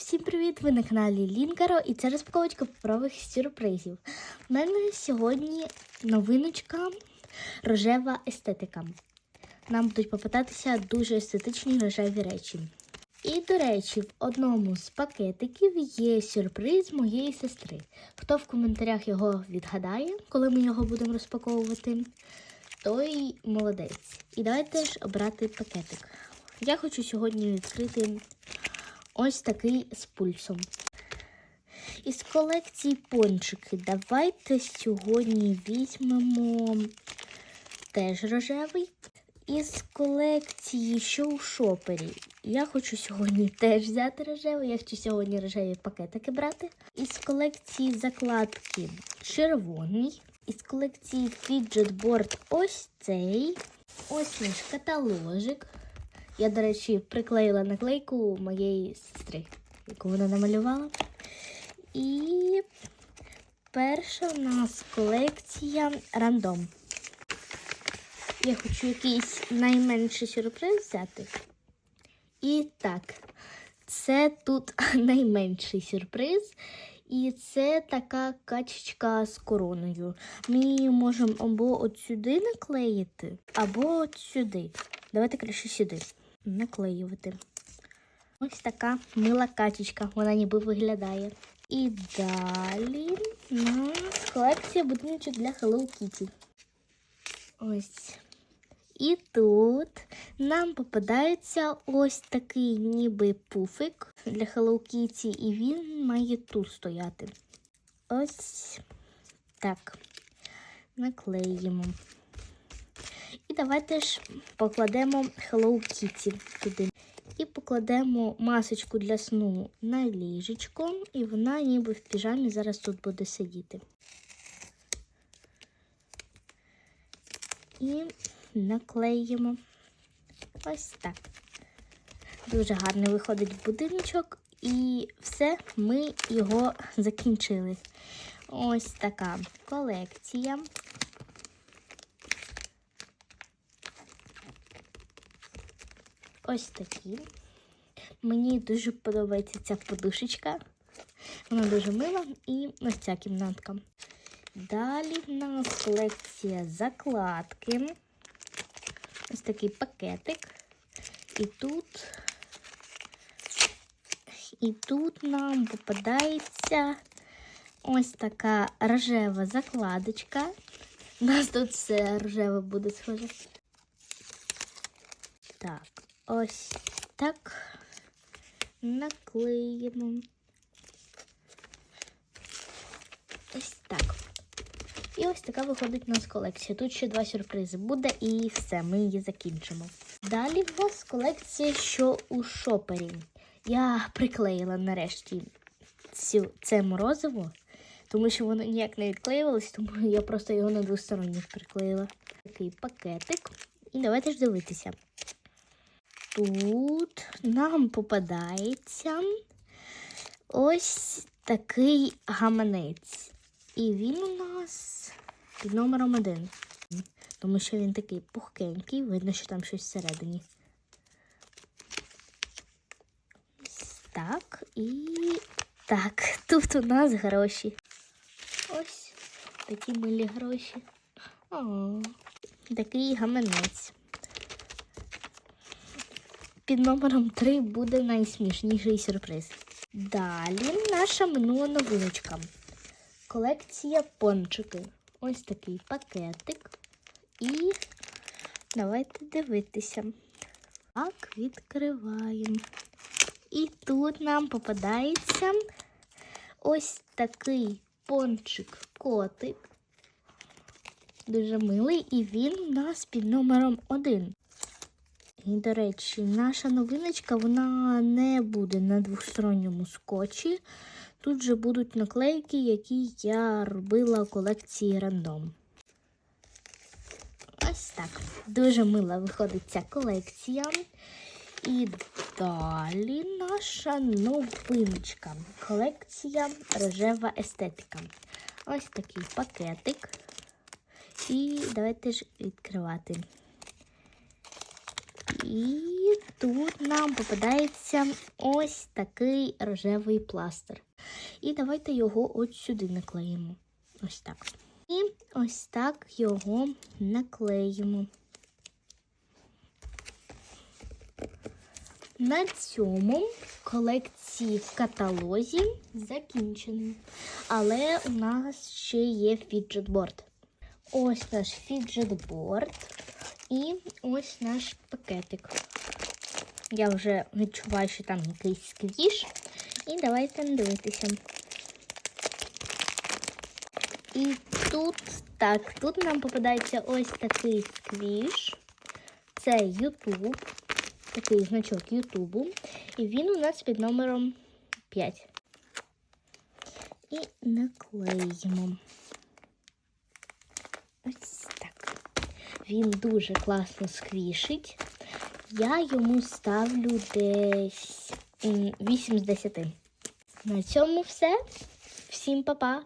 Всім привіт! Ви на каналі Лінкаро і це розпаковочка паперових сюрпризів. У мене сьогодні новиночка рожева естетика. Нам будуть попитатися дуже естетичні рожеві речі. І, до речі, в одному з пакетиків є сюрприз моєї сестри. Хто в коментарях його відгадає, коли ми його будемо розпаковувати, той молодець. І давайте ж обрати пакетик. Я хочу сьогодні відкрити ось такий з пульсом. Із колекції пончики давайте сьогодні візьмемо теж рожевий. Із колекції що у шопері. Я хочу сьогодні теж взяти рожевий. Я хочу сьогодні рожеві пакетики брати. Із колекції закладки червоний. Із колекції Board ось цей. Ось наш каталожик. Я, до речі, приклеїла наклейку моєї сестри, яку вона намалювала. І перша у нас колекція рандом. Я хочу якийсь найменший сюрприз взяти. І так, це тут найменший сюрприз. І це така качечка з короною. Ми її можемо або от сюди наклеїти, або от сюди. Давайте краще сюди наклеювати. Ось така мила качечка, вона ніби виглядає. І далі у нас колекція будиночок для Hello Kitty. Ось. І тут нам попадається ось такий ніби пуфик для Hello Kitty, і він має тут стояти. Ось так. Наклеїмо. Давайте ж покладемо Hello Kitty туди. І покладемо масочку для сну на ліжечко, і вона ніби в піжамі зараз тут буде сидіти. І наклеїмо ось так. Дуже гарний виходить будиночок, і все, ми його закінчили. Ось така колекція. Ось такі. Мені дуже подобається ця подушечка. Вона дуже мила і ось ця кімнатка. Далі в нас колекція закладки. Ось такий пакетик. І тут, і тут нам попадається ось така рожева закладочка. У нас тут все рожеве буде схоже. Так, ось так наклеїмо. Ось так. І ось така виходить у нас колекція. Тут ще два сюрпризи буде і все, ми її закінчимо. Далі в нас колекція, що у шопері. Я приклеїла нарешті цю, це морозиво, тому що воно ніяк не відклеювалось, тому я просто його на двосторонніх приклеїла. Такий пакетик. І давайте ж дивитися. Тут нам попадається ось такий гаманець. І він у нас під номером один. Тому що він такий пухкенький, видно, що там щось всередині. Так. І так, тут у нас гроші. Ось такі милі гроші. О, такий гаманець. Під номером 3 буде найсмішніший сюрприз. Далі наша минула новиночка. Колекція пончики. Ось такий пакетик. І давайте дивитися. Так, відкриваємо. І тут нам попадається ось такий пончик-котик. Дуже милий, і він у нас під номером 1. І, до речі, наша новиночка вона не буде на двосторонньому скотчі. Тут же будуть наклейки, які я робила в колекції рандом. Ось так. Дуже мила виходить ця колекція. І далі наша новиночка. Колекція рожева естетика. Ось такий пакетик. І давайте ж відкривати. І тут нам попадається ось такий рожевий пластир. І давайте його от сюди наклеїмо. Ось так. І ось так його наклеїмо. На цьому колекції в каталозі закінчені. Але у нас ще є фіджетборд. Ось наш фіджетборд і ось наш пакетик. Я вже відчуваю, що там якийсь сквіш. І давайте дивитися. І тут, так, тут нам попадається ось такий сквіш. Це YouTube, такий значок Ютубу. І він у нас під номером 5. І наклеїмо. Ось так. Він дуже класно сквішить. Я йому ставлю десь м, 8 з 10. На цьому все. Всім па-па!